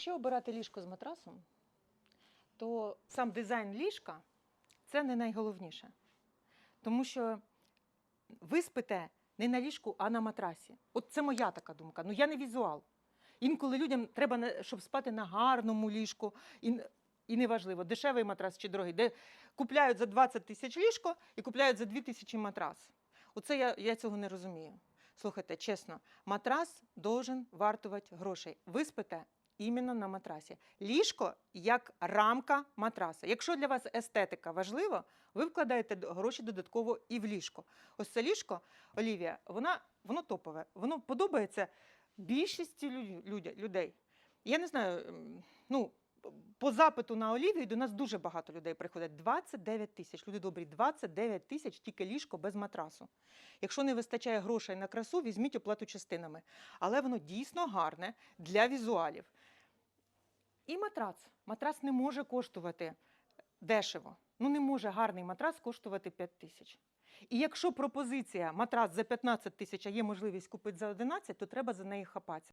Якщо обирати ліжко з матрасом, то сам дизайн ліжка це не найголовніше. Тому що ви спите не на ліжку, а на матрасі. От це моя така думка. Ну я не візуал. Інколи людям треба, щоб спати на гарному ліжку. І, і неважливо, дешевий матрас чи дорогий, де купляють за 20 тисяч ліжко і купляють за 2 тисячі матрас. Оце я, я цього не розумію. Слухайте, чесно, матрас должен вартувати грошей. Ви спите іменно на матрасі. Ліжко як рамка матраса. Якщо для вас естетика важлива, ви вкладаєте гроші додатково і в ліжко. Ось це ліжко, Олівія, вона, воно топове, воно подобається більшості людей. Я не знаю, ну, по запиту на Олівію до нас дуже багато людей приходять. 29 тисяч. Люди добрі, 29 тисяч тільки ліжко без матрасу. Якщо не вистачає грошей на красу, візьміть оплату частинами. Але воно дійсно гарне для візуалів. І матрац. Матрац не може коштувати дешево. Ну, не може гарний матрас коштувати 5 тисяч. І якщо пропозиція матрац за 15 тисяч, а є можливість купити за 11, то треба за неї хапатися.